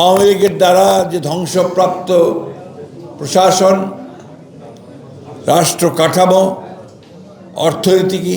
আওয়ামী লীগের দ্বারা যে ধ্বংসপ্রাপ্ত প্রশাসন, রাষ্ট্র কাঠামো অর্থনীতিকে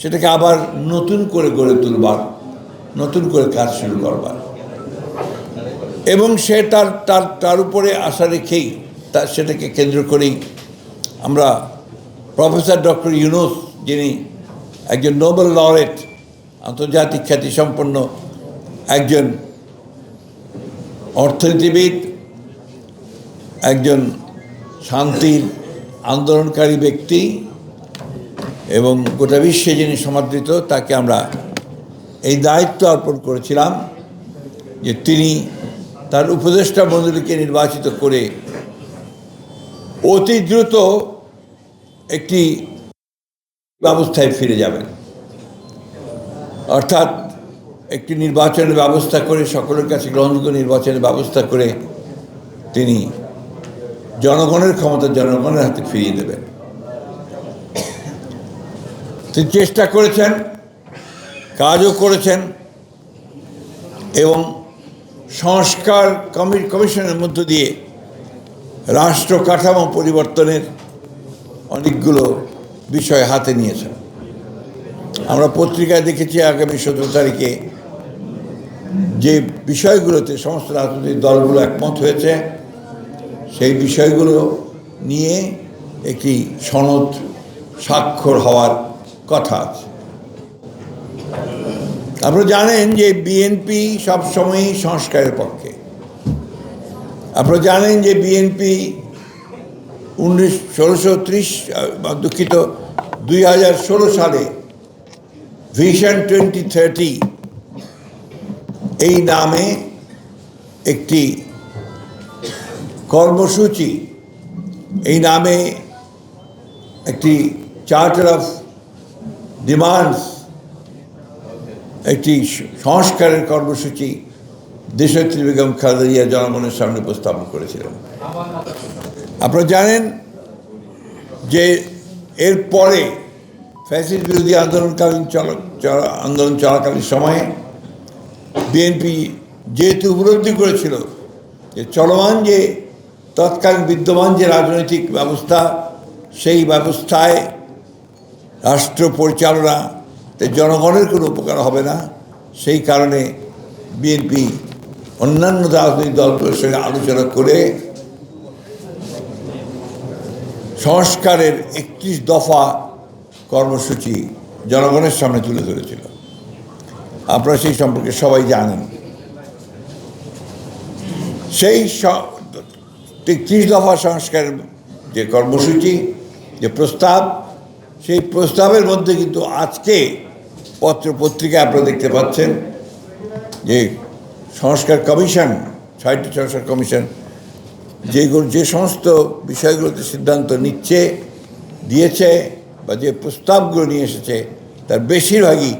সেটাকে আবার নতুন করে গড়ে তুলবার, নতুন করে কাজ শুরু করবার। এবং সে তার তার তার উপরে আশা রেখেই তার সেটাকে কেন্দ্র করেই আমরা প্রফেসর ডক্টর ইউনুস, যিনি একজন নোবেল লরেট, আন্তর্জাতিক খ্যাতিসম্পন্ন একজন অর্থনীতিবিদ, একজন শান্তির আন্দোলনকারী ব্যক্তি এবং গোটা বিশ্বে যিনি সমাদৃত, তাকে আমরা এই দায়িত্ব অর্পণ করেছিলাম যে তিনি তার উপদেষ্টা মণ্ডলীকে নির্বাচিত করে অতি দ্রুত একটি ব্যবস্থায় ফিরে যাবেন। অর্থাৎ একটি নির্বাচনের ব্যবস্থা করে, সকলের কাছে গ্রহণযোগ্য নির্বাচনের ব্যবস্থা করে তিনি জনগণের ক্ষমতা জনগণের হাতে ফিরিয়ে দেবেন। তিনি চেষ্টা করেছেন, কাজও করেছেন এবং সংস্কার কমি, কমিশনের মধ্য দিয়ে রাষ্ট্র কাঠামো পরিবর্তনের অনেকগুলো বিষয় হাতে নিয়েছেন। আমরা পত্রিকায় দেখেছি আগামী সতেরো তারিখে যে বিষয়গুলোতে সমস্ত রাজনৈতিক দলগুলো একমত হয়েছে, সেই বিষয়গুলো নিয়ে একটি সনদ স্বাক্ষর হওয়ার কথা আছে। আপনারা জানেন যে বিএনপি সবসময়ই সংস্কারের পক্ষে। আপনারা জানেন যে বিএনপি উনিশ, ষোলোশো ত্রিশ দুঃখিত, দুই হাজার ষোলো সালে ভিশন টোয়েন্টি থার্টি এই নামে একটি কর্মসূচি, এই নামে একটি চার্টার অফ ডিমান্ডস একটি সংস্কারের কর্মসূচি দেশত্রী বেগম খালেদা জনগণের সামনে উপস্থাপন করেছিলেন। আপনারা জানেন যে এর পরে ফ্যাসিস বিরোধী আন্দোলনকালীন চল- আন্দোলন চলাকালীন সময়ে বিএনপি যেহেতু উপলব্ধি করেছিল যে চলমান যে তৎকালীন বিদ্যমান যে রাজনৈতিক ব্যবস্থা, সেই ব্যবস্থায় রাষ্ট্র পরিচালনাতে জনগণের কোনো উপকার হবে না। সেই কারণে বিএনপি অন্যান্য রাজনৈতিক দলগুলোর সঙ্গে আলোচনা করে সংস্কারের একত্রিশ দফা কর্মসূচি জনগণের সামনে তুলে ধরেছিল। আপনারা সেই সম্পর্কে সবাই জানেন। সেই একত্রিশ দফা সংস্কারের যে কর্মসূচি, যে প্রস্তাব, সেই প্রস্তাবের মধ্যে কিন্তু আজকে পত্র পত্রিকায় আপনারা দেখতে পাচ্ছেন যে সংস্কার কমিশন ছয়টি সংস্কার কমিশন যেগুলো যে সমস্ত বিষয়গুলোতে সিদ্ধান্ত নিচ্ছে, দিয়েছে বা যে প্রস্তাবগুলো নিয়ে এসেছে, তার বেশিরভাগই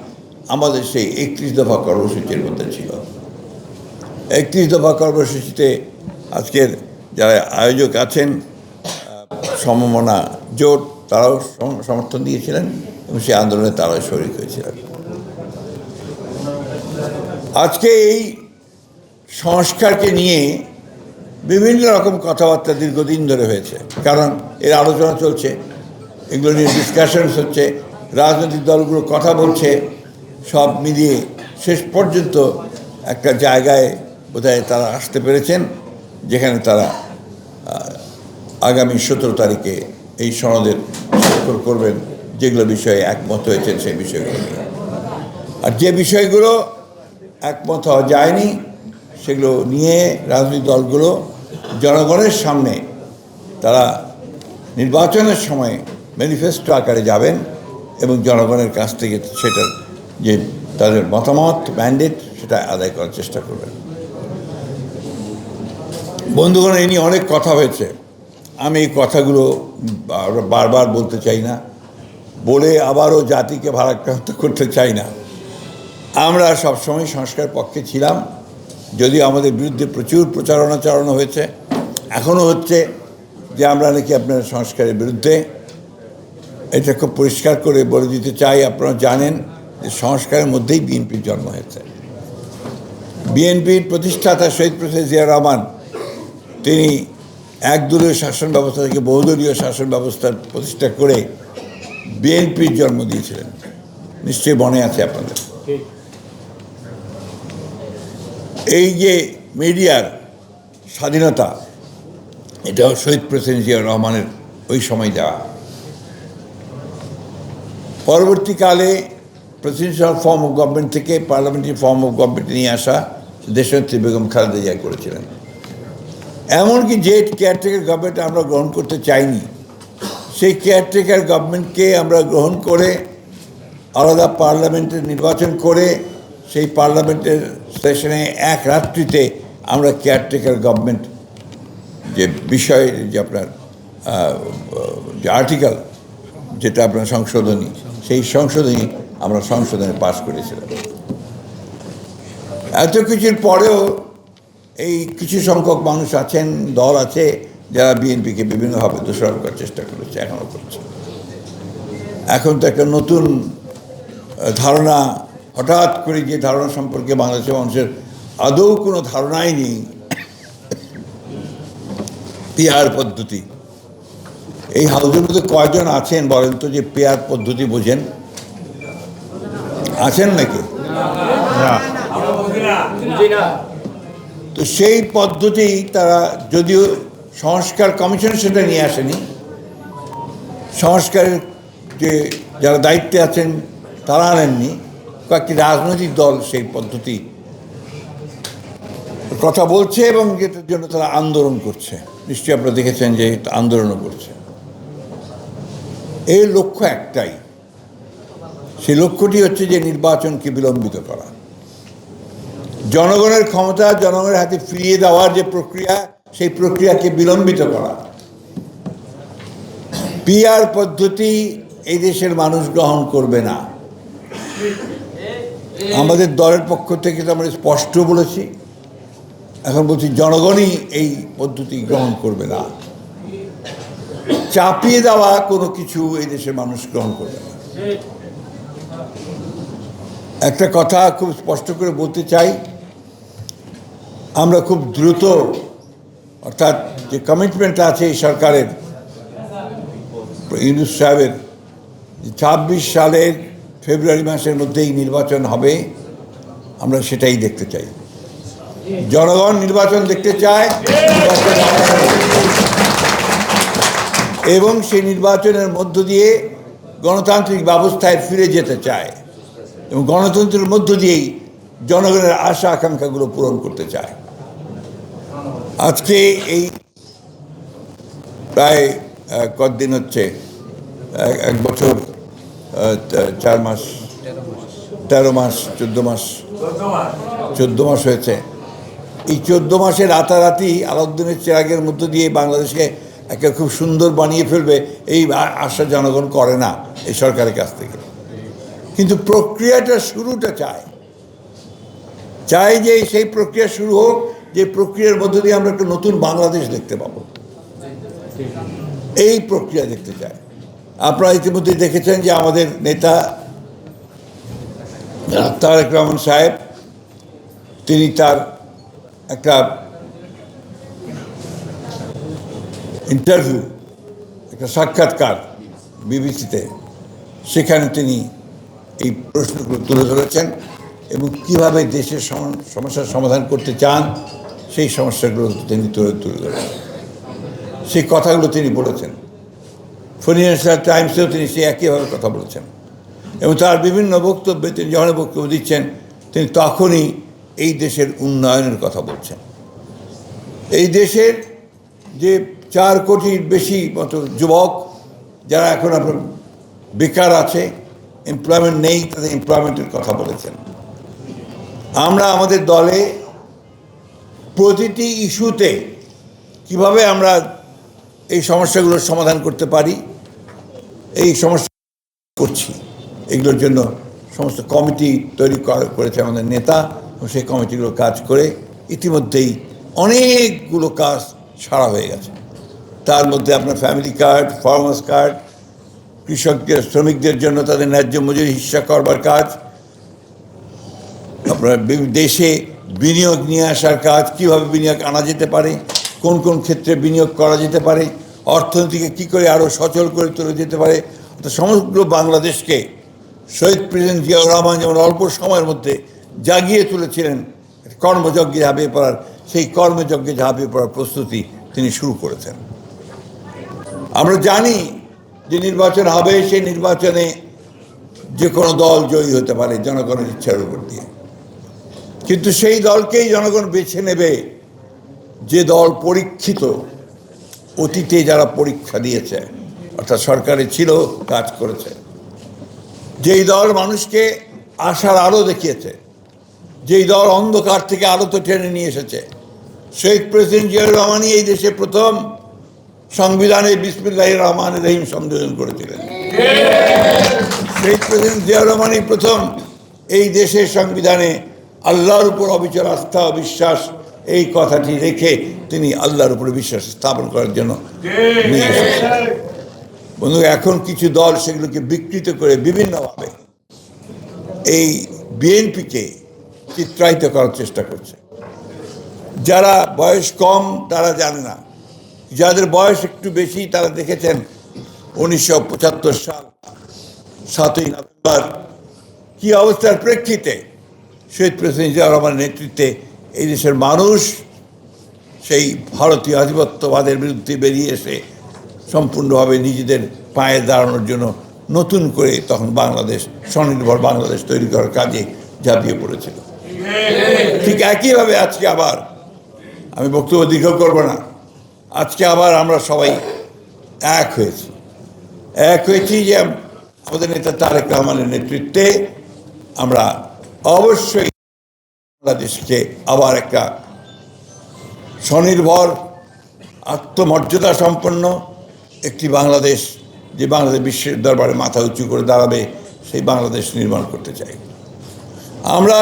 আমাদের সেই একত্রিশ দফা কর্মসূচির মধ্যে ছিল। একত্রিশ দফা কর্মসূচিতে আজকের যারা আয়োজক আছেন সমমনা জোট, তারাও সমর্থন দিয়েছিলেন এবং সেই আন্দোলনে তারাও শরিক হয়েছিলেন। আজকে এই সংস্কারকে নিয়ে বিভিন্ন রকম কথাবার্তা দীর্ঘদিন ধরে হয়েছে। কারণ এর আলোচনা চলছে, এগুলো নিয়ে ডিসকাশনস হচ্ছে, রাজনৈতিক দলগুলো কথা বলছে সব মিলিয়ে শেষ পর্যন্ত একটা জায়গায় বোধহয় তারা আসতে পেরেছেন, যেখানে তারা আগামী সতেরো তারিখে এই সনদের স্বাক্ষর করবেন, যেগুলো বিষয়ে একমত হয়েছেন সেই বিষয়গুলো নিয়ে। আর যে বিষয়গুলো একমত হওয়া যায়নি, সেগুলো নিয়ে রাজনৈতিক দলগুলো জনগণের সামনে তারা নির্বাচনের সময় ম্যানিফেস্টো আকারে যাবেন এবং জনগণের কাছ থেকে সেটার যে তাদের মতামত ম্যান্ডেট সেটা আদায় করার চেষ্টা করবেন। বন্ধুগণ, এ নিয়ে অনেক কথা হয়েছে। আমি এই কথাগুলো বারবার বলতে চাই না। বলে আবারও জাতিকে ভারাক্রান্ত করতে চাই না। আমরা সবসময় সংস্কার পক্ষে ছিলাম। যদিও আমাদের বিরুদ্ধে প্রচুর প্রচারণা চালানো হয়েছে। এখনও হচ্ছে যে আমরা নাকি আপনার সংস্কারের বিরুদ্ধে। এটা খুব পরিষ্কার করে বলে দিতে চাই, আপনারা জানেন। সংস্কারের মধ্যেই বিএনপির জন্ম হয়েছে। বিএনপির প্রতিষ্ঠাতা শহীদ প্রেসিডেন্ট জিয়া রহমান, তিনি একদলীয় শাসন ব্যবস্থা থেকে বহুদলীয় শাসন ব্যবস্থার প্রতিষ্ঠা করে বিএনপির জন্ম দিয়েছিলেন। নিশ্চয়ই মনে আছে আপনাদের। এই যে মিডিয়ার স্বাধীনতা, এটাও শহীদ প্রেসিডেন্ট জিয়া রহমানের ওই সময় দেওয়া। পরবর্তীকালে প্রেসিডেন্সিয়াল ফর্ম অফ গভর্নমেন্ট থেকে পার্লামেন্টারি ফর্ম অফ গভর্নমেন্ট নিয়ে আসা দেশনেত্রী বেগম খালেদা জিয়া করেছিলেন। এমনকি যে কেয়ারটেকার গভর্নমেন্ট আমরা গ্রহণ করতে চাইনি, সেই কেয়ারটেকার গভর্নমেন্টকে আমরা গ্রহণ করে, আলাদা পার্লামেন্টের নির্বাচন করে, সেই পার্লামেন্টের সেশনে এক রাত্রিতে আমরা কেয়ারটেকার গভর্নমেন্ট যে বিষয়, যে আপনার যে আর্টিকেল যেটা আপনার সংশোধনী, সেই সংশোধনী আমরা সংশোধনে পাশ করেছিলাম। এত কিছুর পরেও এই কিছু সংখ্যক মানুষ আছেন, দল আছে, যারা বিএনপিকে বিভিন্নভাবে দোষারোপ করার চেষ্টা করেছে, এখনও করছে। এখন তো একটা নতুন ধারণা, হঠাৎ করে যে ধারণা সম্পর্কে বাংলাদেশের মানুষের আদৌ কোনো ধারণাই নেই। পেয়ার পদ্ধতি। এই হাউসের মধ্যে কয়জন আছেন বলেন তো যে পেয়ার পদ্ধতি বোঝেন? আছেন নাকি? তো সেই পদ্ধতি তারা যদিও সংস্কার কমিশন সেটা নিয়ে আসেনি সংস্কারের যে যারা দায়িত্বে আছেন তারা আনেননি কয়েকটি রাজনৈতিক দল সেই পদ্ধতি কথা বলছে এবং যেটার জন্য তারা আন্দোলন করছে। নিশ্চয়ই আপনারা দেখেছেন যে আন্দোলনও করছে। এর লক্ষ্য একটাই সেই লক্ষ্যটি হচ্ছে যে নির্বাচনকে বিলম্বিত করা। জনগণের ক্ষমতা, জনগণের হাতে ফিরিয়ে দেওয়ার যে প্রক্রিয়া, সেই প্রক্রিয়াকে বিলম্বিত করা। পিআর পদ্ধতি এই দেশের মানুষ গ্রহণ করবে না। আমাদের দলের পক্ষ থেকে তো আমরা স্পষ্ট বলেছি। এখন বলছি, জনগণই এই পদ্ধতি গ্রহণ করবে না। চাপিয়ে দেওয়া কোনো কিছু এই দেশের মানুষ গ্রহণ করবে না। একটা কথা খুব স্পষ্ট করে বলতে চাই। আমরা খুব দ্রুত, অর্থাৎ যে কমিটমেন্ট আছে এই সরকারের, ইউনুস সাহেবের ছাব্বিশ সালের ফেব্রুয়ারি মাসের মধ্যেই নির্বাচন হবে, আমরা সেটাই দেখতে চাই। জনগণ নির্বাচন দেখতে চায় এবং সেই নির্বাচনের মধ্য দিয়ে গণতান্ত্রিক ব্যবস্থায় ফিরে যেতে চায়। এবং গণতন্ত্রের মধ্য দিয়েই জনগণের আশা আকাঙ্ক্ষাগুলো পূরণ করতে চায়। আজকে এই প্রায় কতদিন হচ্ছে? এক- এক বছর চার মাস, তেরো মাস, চোদ্দ মাস চোদ্দ মাস হয়েছে। এই চোদ্দ মাসে রাতারাতি আলাউদ্দিনের চেরাগের মধ্য দিয়ে বাংলাদেশকে একটা খুব সুন্দর বানিয়ে ফেলবে, এই আশা জনগণ করে না এই সরকারের কাছ থেকে। কিন্তু প্রক্রিয়াটা শুরুটা চায় চাই যে সেই প্রক্রিয়া শুরু হোক, যে প্রক্রিয়ার মধ্য দিয়ে আমরা একটা নতুন বাংলাদেশ দেখতে পাবো। এই প্রক্রিয়া দেখতে চাই। আপনারা ইতিমধ্যে দেখেছেন যে আমাদের নেতা তারেক রহমান সাহেব, তিনি তার একটা ইন্টারভিউ, একটা সাক্ষাৎকার বিবিসিতে, সেখানে তিনি এই প্রশ্নগুলো তুলে ধরেছেন এবং কীভাবে দেশের সম- সমস্যার সমাধান করতে চান, সেই সমস্যাগুলো তিনি তুলে তুলে ধরেছেন। সেই কথাগুলো তিনি বলেছেন। ফিনান্সিয়াল টাইমসেও তিনি সেই একইভাবে কথা বলেছেন। এবং তার বিভিন্ন বক্তব্যে তিনি যখন বক্তব্য দিচ্ছেন, তিনি তখনই এই দেশের উন্নয়নের কথা বলছেন। এই দেশের যে চার কোটির বেশি মতো যুবক, যারা এখন আপনার বেকার আছে এমপ্লয়মেন্ট নেই, তাদের এমপ্লয়মেন্টের কথা বলেছেন। আমরা আমাদের দলে প্রতিটি ইস্যুতে কীভাবে আমরা এই সমস্যাগুলোর সমাধান করতে পারি, এই সমস্যা করছি, এগুলোর জন্য সমস্ত কমিটি তৈরি করা- করেছে আমাদের নেতা, এবং সেই কমিটিগুলো কাজ করে ইতিমধ্যেই অনেকগুলো কাজ সারা হয়ে গেছে। তার মধ্যে আপনার ফ্যামিলি কার্ড ফার্মার্স কার্ড কৃষকদের, শ্রমিকদের জন্য তাদের ন্যায্য মজুরি হিসা করবার কাজ। আপনার দেশে বিনিয়োগ নিয়ে আসার কাজ কীভাবে বিনিয়োগ আনা যেতে পারে, কোন কোন ক্ষেত্রে বিনিয়োগ করা যেতে পারে, অর্থনীতিকে কী করে আরও সচল করে তোলা যেতে পারে সমগ্র বাংলাদেশকে শহীদ প্রেসিডেন্ট জিয়াউর রহমান যেমন অল্প সময়ের মধ্যে জাগিয়ে তুলেছিলেন, কর্মযজ্ঞে ঝাঁপিয়ে পড়ার, সেই কর্মযজ্ঞে ঝাঁপিয়ে পড়ার প্রস্তুতি তিনি শুরু করেছেন। আমরা জানি যে নির্বাচন হবে, সেই নির্বাচনে যে কোনো দল জয়ী হতে পারে জনগণের ইচ্ছার উপর দিয়ে। কিন্তু সেই দলকেই জনগণ বেছে নেবে যে দল পরীক্ষিত। অতীতে যারা পরীক্ষা দিয়েছে, অর্থাৎ সরকারে ছিল, কাজ করেছে। যেই দল মানুষকে আশার আলো দেখিয়েছে, যেই দল অন্ধকার থেকে আলোতে টেনে নিয়ে এসেছে। শেখ প্রেসিডেন্ট জিয়াউর রহমানই এই দেশে প্রথম সংবিধানে বিসমিল্লাহ রহমান রহিম সংযোজন করেছিলেন। শহীদ প্রেসিডেন্ট জিয়াউর রহমানই প্রথম এই দেশের সংবিধানে আল্লাহর উপর অবিচল আস্থা বিশ্বাস এই কথাটি রেখে তিনি আল্লাহর উপরে বিশ্বাস স্থাপন করার জন্য বন্ধু, এখন কিছু দল সেগুলোকে বিকৃত করে বিভিন্নভাবে এই বিএনপিকে চিত্রায়িত করার চেষ্টা করছে। যারা বয়স কম, তারা জানে না যাদের বয়স একটু বেশি, তারা দেখেছেন উনিশশো পঁচাত্তর সাল, সাতই নভেম্বর, কি অবস্থার প্রেক্ষিতে শহীদ প্রেসিডেন্ট জিয়া রহমানের নেতৃত্বে এই দেশের মানুষ সেই ভারতীয় আধিপত্যবাদের বিরুদ্ধে বেরিয়ে এসে সম্পূর্ণভাবে নিজেদের পায়ে দাঁড়ানোর জন্য নতুন করে তখন বাংলাদেশ, স্বনির্ভর বাংলাদেশ তৈরি করার কাজে ঝাঁপিয়ে পড়েছিল। ঠিক একইভাবে আজকে আবার আমি বক্তব্য দীর্ঘ করব না। আজকে আবার আমরা সবাই এক হয়েছি। এক হয়েছি যে আমাদের নেতা তারেক রহমানের নেতৃত্বে আমরা অবশ্যই বাংলাদেশকে আবার একটা স্বনির্ভর, আত্মমর্যাদা সম্পন্ন একটি বাংলাদেশ যে বাংলাদেশ বিশ্বের দরবারে মাথা উঁচু করে দাঁড়াবে, সেই বাংলাদেশ নির্মাণ করতে চাই। আমরা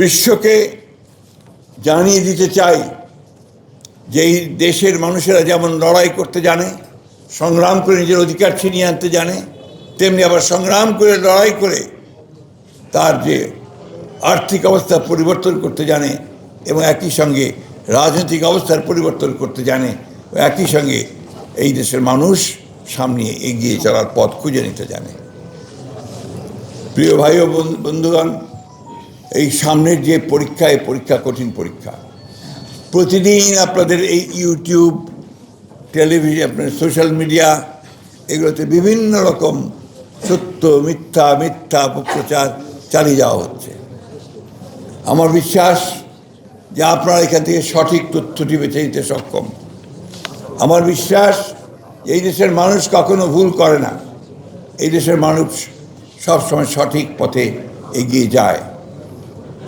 বিশ্বকে জানিয়ে দিতে চাই যে এই দেশের মানুষেরা যেমন লড়াই করতে জানে, সংগ্রাম করে নিজের অধিকার ছিনিয়ে আনতে জানে, তেমনি আবার সংগ্রাম করে, লড়াই করে তার যে আর্থিক অবস্থা পরিবর্তন করতে জানে এবং একই সঙ্গে রাজনৈতিক অবস্থার পরিবর্তন করতে জানে, একই সঙ্গে এই দেশের মানুষ সামনে এগিয়ে চলার পথ খুঁজে নিতে জানে। প্রিয় ভাই ও বন্ধু- বন্ধুগণ, এই সামনের যে পরীক্ষা, এই পরীক্ষা কঠিন পরীক্ষা। প্রতিদিন আপনাদের এই ইউটিউব, টেলিভিশন, আপনার সোশ্যাল মিডিয়া, এগুলোতে বিভিন্ন রকম সত্য, মিথ্যা মিথ্যা অপপ্রচার চালিয়ে যাওয়া হচ্ছে। আমার বিশ্বাস যে আপনারা এখান থেকে সঠিক তথ্যটি বেছে নিতে সক্ষম। আমার বিশ্বাস এই দেশের মানুষ কখনো ভুল করে না। এই দেশের মানুষ সবসময় সঠিক পথে এগিয়ে যায়।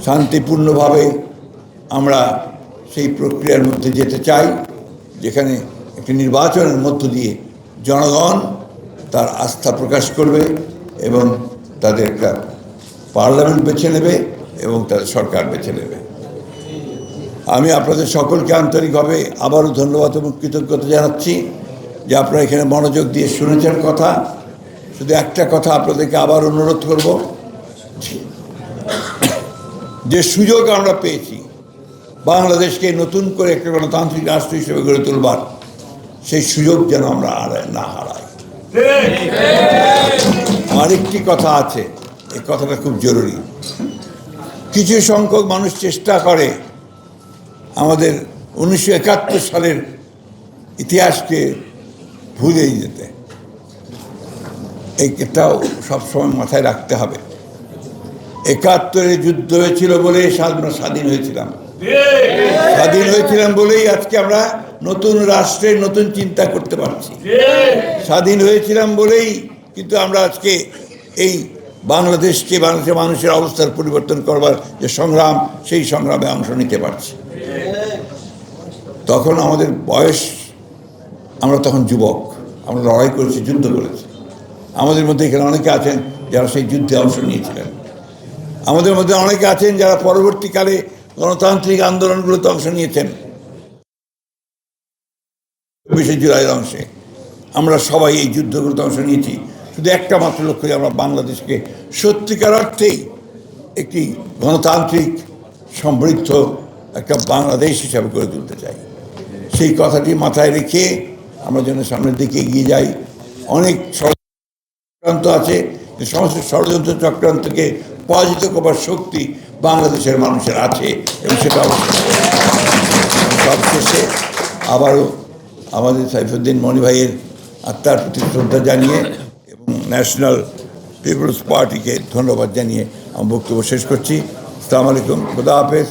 শান্তিপূর্ণভাবে আমরা সেই প্রক্রিয়ার মধ্যে যেতে চাই, যেখানে একটি নির্বাচনের মধ্য দিয়ে জনগণ তার আস্থা প্রকাশ করবে এবং তাদের একটা পার্লামেন্ট বেছে নেবে এবং তাদের সরকার বেছে নেবে। আমি আপনাদের সকলকে আন্তরিকভাবে আবারও ধন্যবাদ এবং কৃতজ্ঞতা জানাচ্ছি যে আপনারা এখানে মনোযোগ দিয়ে শুনেছেন কথা। শুধু একটা কথা আপনাদেরকে আবার অনুরোধ করব যে সুযোগ আমরা পেয়েছি বাংলাদেশকে নতুন করে একটা গণতান্ত্রিক রাষ্ট্র হিসেবে গড়ে তুলবার সেই সুযোগ যেন আমরা না হারাই। আরেকটি কথা আছে, এই কথাটা খুব জরুরি। কিছু সংখ্যক মানুষ চেষ্টা করে আমাদের উনিশশো একাত্তর সালের ইতিহাসকে ভুলেই যেতে। এইটাও সবসময় মাথায় রাখতে হবে। একাত্তরে যুদ্ধ হয়েছিল বলে আমরা স্বাধীন হয়েছিলাম। স্বাধীন হয়েছিলাম বলেই আজকে আমরা নতুন রাষ্ট্রের নতুন চিন্তা করতে পারছি। স্বাধীন হয়েছিলাম বলেই কিন্তু আমরা আজকে এই বাংলাদেশকে, বাংলাদেশের মানুষের অবস্থার পরিবর্তন করবার যে সংগ্রাম, সেই সংগ্রামে অংশ নিতে পারছি। তখন আমাদের বয়স, আমরা তখন যুবক, আমরা লড়াই করেছি, যুদ্ধ করেছি। আমাদের মধ্যে এখানে অনেকে আছেন যারা সেই যুদ্ধে অংশ নিয়েছিলেন। আমাদের মধ্যে অনেকে আছেন যারা পরবর্তীকালে গণতান্ত্রিক আন্দোলনগুলোতে অংশ নিয়েছেন। চব্বিশে জুলাইয়ের অংশে। আমরা সবাই এই যুদ্ধগুলোতে অংশ নিয়েছি। শুধু একটা মাত্র লক্ষ্য যে আমরা বাংলাদেশকে সত্যিকার অর্থেই একটি গণতান্ত্রিক, সমৃদ্ধ একটা বাংলাদেশ হিসাবে গড়ে তুলতে চাই। সেই কথাটি মাথায় রেখে আমরা যেন সামনের দিকে এগিয়ে যাই। অনেক চক্রান্ত আছে। সমস্ত ষড়যন্ত্র চক্রান্তকে পরাজিত করবার শক্তি বাংলাদেশের মানুষের আছে, এবং সেটা সবশেষে আবারও আমাদের সাইফুদ্দিন মনি ভাইয়ের আত্মার প্রতি শ্রদ্ধা জানিয়ে এবং ন্যাশনাল পিপলস পার্টিকে ধন্যবাদ জানিয়ে আমি বক্তব্য শেষ করছি। আসসালামু আলাইকুম, খুদা হাফেজ।